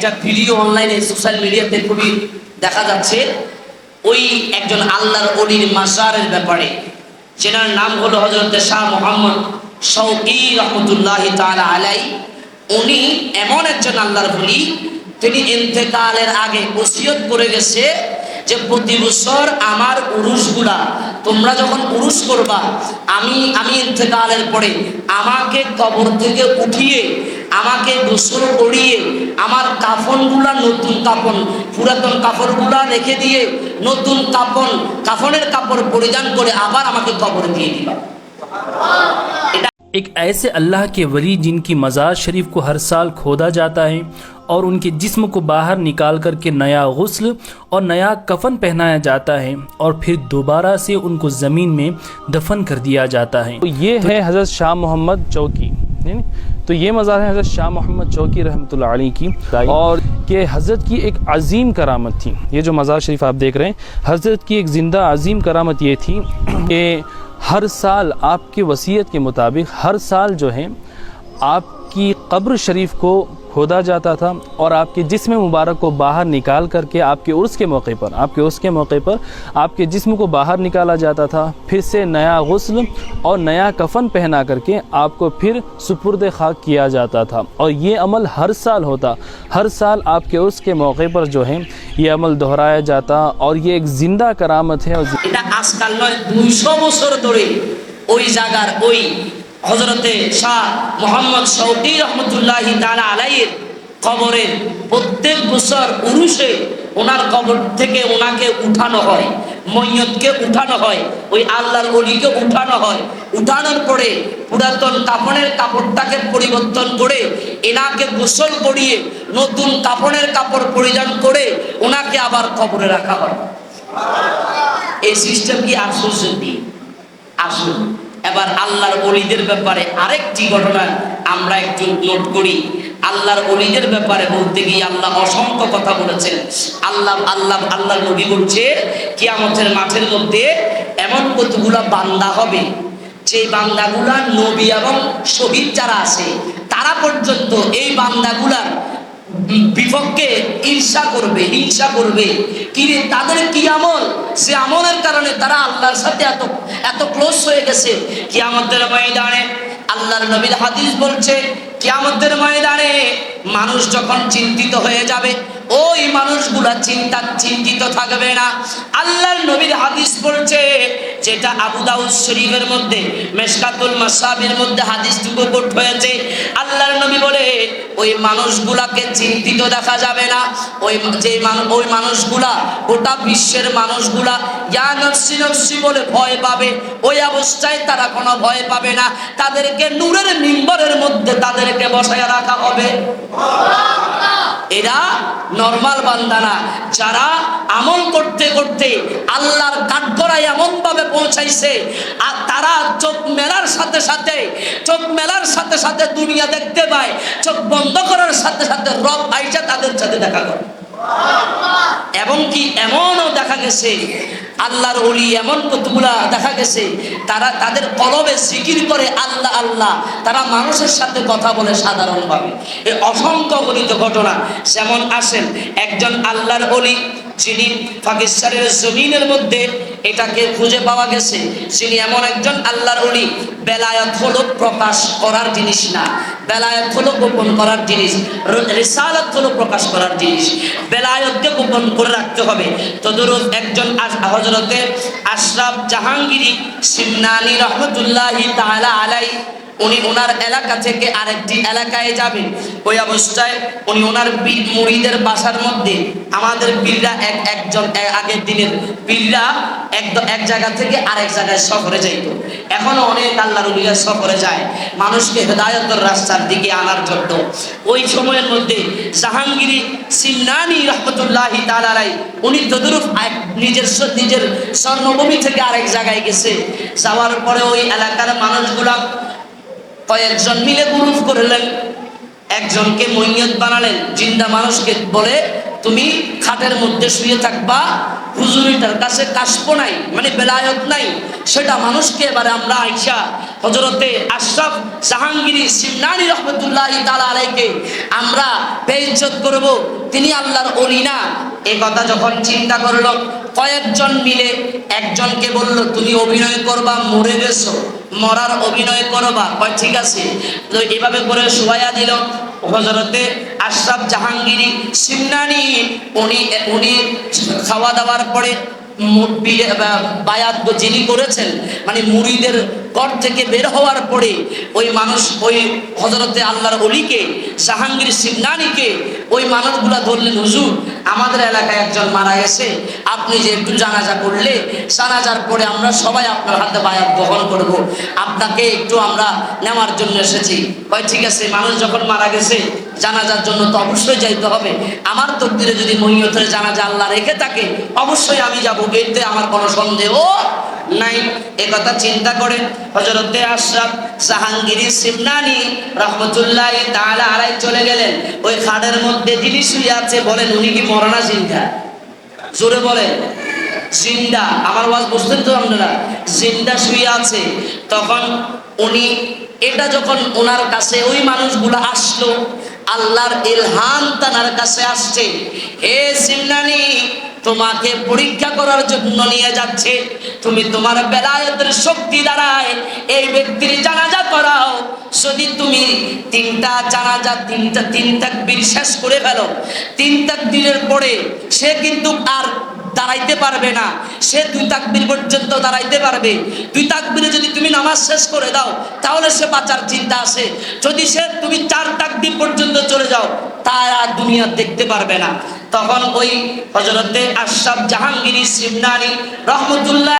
একটা ভিডিও অনলাইনে সোশ্যাল মিডিয়াতে খুবই দেখা যাচ্ছে। ওই একজন আল্লাহর অলির মাসারের ব্যাপারে, যেনার নাম হলো হজরত শাহ মোহাম্মদ শৌকি রহমতুল্লাহ তালা আলাই উনি এমন একজন আল্লাহর বলি তিনি ইন্তেকালের আগে ওসিয়ত করে গেছে যে প্রতি বছর আমার উরুসগুলা তোমরা যখন উরুস করবা আমি আমি ইন্তেকালের পরে আমাকে কবর থেকে উঠিয়ে আমাকে গোসল করিয়ে আমার কাফনগুলা নতুন কাফন পুরাতন কাপড়গুলা রেখে দিয়ে নতুন কাফন কাফনের কাপড় পরিধান করে আবার আমাকে কবর দিয়ে দিবা এটা एक ऐसे अल्लाह के वली जिनकी मज़ार शरीफ को हर साल खोदा जाता है اور ان کے جسم کو باہر نکال کر کے نیا غسل اور نیا کفن پہنایا جاتا ہے اور پھر دوبارہ سے ان کو زمین میں دفن کر دیا جاتا ہے۔ تو یہ تو ہے حضرت شاہ محمد چوکی۔ یعنی تو یہ مزار ہے حضرت شاہ محمد چوکی رحمت اللہ علیہ کی۔ اور کہ حضرت کی ایک عظیم کرامت تھی۔ یہ جو مزار شریف آپ دیکھ رہے ہیں حضرت کی ایک زندہ عظیم کرامت یہ تھی کہ ہر سال آپ کے وصیت کے مطابق ہر سال جو ہے آپ کی قبر شریف کو खोदा जाता था और आपके जिस्म मुबारक को बाहर निकाल करके आपके उर्स के मौके पर आपके उर्स के मौके पर आपके जिस्म को बाहर निकाला जाता था फिर से नया गस्ल और नया कफन पहना करके आपको फिर सुपुर्द खाक किया जाता था और ये अमल हर साल होता हर साल आपके उर्स के मौके पर जो है ये अमल दोहराया जाता और ये एक ज़िंदा करामत है और এটা আজকাল নয় দুইশো বছর ধরে ওই জায়গার ওই হজরতে শাহ মোহাম্মদ সৌদি রহমতুল্লাহ তালা আলাইয়ের কবরের প্রত্যেক বছর উরুষে ওনার কবর থেকে ওনাকে উঠানো হয়, মৈয়তকে উঠানো হয়, ওই আল্লাহর অলিকে উঠানো হয়। উঠানোর পরে পুরাতন কাপড়ের কাপড়টাকে পরিবর্তন করে এনাকে গোসল করিয়ে নতুন কাপড়ের কাপড় পরিধান করে ওনাকে আবার কবরে রাখা হয়। এই সিস্টেম কি আসুন এবার আল্লাহর অলিদের ব্যাপারে আরেকটি ঘটনা আমরা একটু নোট করি। আল্লাহর অলিদের ব্যাপারে বলতে গিয়ে আল্লাহ অসংখ্য কথা বলেছেন। আল্লাহ আল্লাহ আল্লাহ নবী বলছে, কিয়ামতের মাঠের মধ্যে এমন কতগুলা বান্দা হবে যে বান্দাগুলা নবী এবং শহীদ যারা আছে, তারা পর্যন্ত এই বান্দাগুলার বিপক্ষে ঈর্ষা করবে, হিংসা করবে। কি তাদের কি আমল সে আমলের কারণে তারা আল্লাহর সাথে এত এত ক্লোজ হয়ে গেছে। কিয়ামতের ময়দানে আল্লাহর নবীর হাদিস বলছে, কিয়ামতের ময়দানে মানুষ যখন চিন্তিত হয়ে যাবে, ওই মানুষগুলা চিন্তা চিন্তিত থাকবে না। আল্লাহর নবীর হাদিস বলছে যেটা আবু দাউদ শরীফের মধ্যে, মেশকাতুল মাসাবের মধ্যে হাদিসটুকু কোট হয়েছে। আল্লাহর নবী বলে, ওই মানুষগুলাকে চিন্তিত দেখা যাবে না। ওই যে ওই মানুষগুলা, গোটা বিশ্বের মানুষগুলা, ইয়া নফসি বলে ভয় পাবে। ওই অবস্থায় তারা কোনো ভয় পাবে না। তাদেরকে নূরের মিম্বরের মধ্যে তাদেরকে বসায় রাখা হবে। এরা নর্মাল বান্দানা যারা আমল করতে করতে আল্লাহর কাঠগড়ায় এমন ভাবে পৌঁছাইছে, আর তারা চোখ মেলার সাথে সাথে, চোখ মেলার সাথে সাথে দুনিয়া দেখতে পায়, চোখ বন্ধ করার সাথে সাথে রব আইসা তাদের সাথে দেখা করে। এবং কি এমনও দেখা গেছে, আল্লাহর অলি এমন কতগুলা দেখা গেছে, তারা তাদের কলবে জিকির করে আল্লাহ আল্লাহ, তারা মানুষের সাথে কথা বলে সাধারণভাবে। এই অসংখ্য গণিত ঘটনা। যেমন আসেন একজন আল্লাহর অলি যিনি পাকিস্তানের জমিনের মধ্যে এটাকে খুঁজে পাওয়া গেছে। যিনি এমন একজন আল্লাহর অলি বেলায়ত হলো প্রকাশ করার জিনিস না। বেলায়ত হলো গোপন করার জিনিস। রিসালত হলো প্রকাশ করার জিনিস। বেলায়তকে গোপন করে রাখতে হবে। তদরূপ একজন হজরতে আশরাফ জাহাঙ্গীরি সিমনানি রহমতুল্লাহি তাহলে আলাই উনি ওনার এলাকা থেকে আরেকটি এলাকায় যাবেন। ওই অবস্থায় উনি ওনার মুড়িদের বাসার মধ্যে, আমাদের বীররা এক একজন আগের দিনের বীররা একদম এক জায়গা থেকে আরেক জায়গায় সফরে যাইত। এখনও অনেক আল্লাহর উলিয়া সফরে যায়। মানুষকে হেদায়তের রাস্তার দিকে আনার জন্য। ওই সময়ের মধ্যে জাহাঙ্গীরি সিমনানি রহমতুল্লাহি তালারাই উনি তদরূপ এক- নিজের নিজের স্বর্ণভূমি থেকে আরেক জায়গায় গেছে। যাওয়ার পরে ওই এলাকার মানুষগুলা কয়েকজন মিলে গ্রুপ করলেন। একজনকে মৈয়ত বানালেন। জিন্দা মানুষকে বলে, তুমি খাটের মধ্যে শুয়ে থাকবা, হুজুরিটার কাছে কাশপ নাই মানে বেলায়ত নাই। সেটা মানুষকে এবারে আমরা আইসা হজরতে আশরাফ জাহাঙ্গীরি সিমনানি রহমতুল্লাহ তালা আলাইকে আমরা বেইজ্জত করব। তিনি আল্লাহর অলিনা এ কথা যখন চিন্তা করল কয়েকজন মিলে একজনকে বলল, তুমি অভিনয় করবা, মরে গেছো। মরার অভিনয় করবা। কয়, ঠিক আছে। তো এভাবে করে শোয়া দিল হজরতে আশরাফ জাহাঙ্গীরি সিমনানি উনি উনি খাওয়া দাওয়ার পরে মু- বিয়ে- বা- বায়াত যিনি করেছেন মানে মুড়িদের ঘর থেকে বের হওয়ার পরে ওই মানুষ, ওই হজরতে আল্লাহর অলিকে জাহাঙ্গীর সিমনানিকে ওই মানুষগুলা ধরলেন, হুজুর, আমাদের এলাকায় একজন মারা গেছে। আপনি যে একটু জানাজা করলে, জানাজার পরে আমরা সবাই আপনার হাতে বায়াত গ্রহণ করব। আপনাকে একটু আমরা নেওয়ার জন্য এসেছি। ঠিক আছে, মানুষ যখন মারা গেছে জানাজার জন্য তো অবশ্যই যাইতে হবে। আমার তকদিরে যদি মহিয়তের জানাজা আল্লাহ রেখে থাকে, অবশ্যই আমি যাব এতে আমার কোনো সন্দেহ নাই। এ কথা চিন্তা করে হজরতে আশরাফ জাহাঙ্গীর সিমনানি রহমতুল্লাহ তাআলা আলাই চলে গেলেন। ওই খাটের মধ্যে যিনি শুয়ে আছে, বলেন, উনি কি মরনা চিন্তা জোরে বলেন, জিন্দা? আমার ওয়াজ বুঝতেন তো আপনারা? জিন্দা শুয়ে আছে। তখন উনি, এটা যখন ওনার কাছে ওই মানুষগুলো আসলো আল্লাহর ইলহাম তানার কাছে আসছে। হে সিমনানি তোমাকে পরীক্ষা করার জন্য নিয়ে যাচ্ছে। তুমি তোমার বেলায়তের শক্তি দ্বারায় এই ব্যক্তির জানাজা করাও। যদি তুমি তিনটা জানাজা, তিনটা, তিন তাকবীর শেষ করে ফেলো। তিন তাকবীরের পরে সে কিন্তু আর দাঁড়াইতে পারবে না। সে দুই তাকবীর পর্যন্ত দাঁড়াইতে পারবে। দুই তাকবীরে যদি নামাজ শেষ করে দাও, তাহলে সে বাঁচার চিন্তা আছে যদি সে, তুমি চার তাকবীর পর্যন্ত চলে যাও, তা আর দুনিয়া দেখতে পারবে না। তখন ওই হজরতে আশরাফ জাহাঙ্গীর সিমনানি রহমতুল্লাহ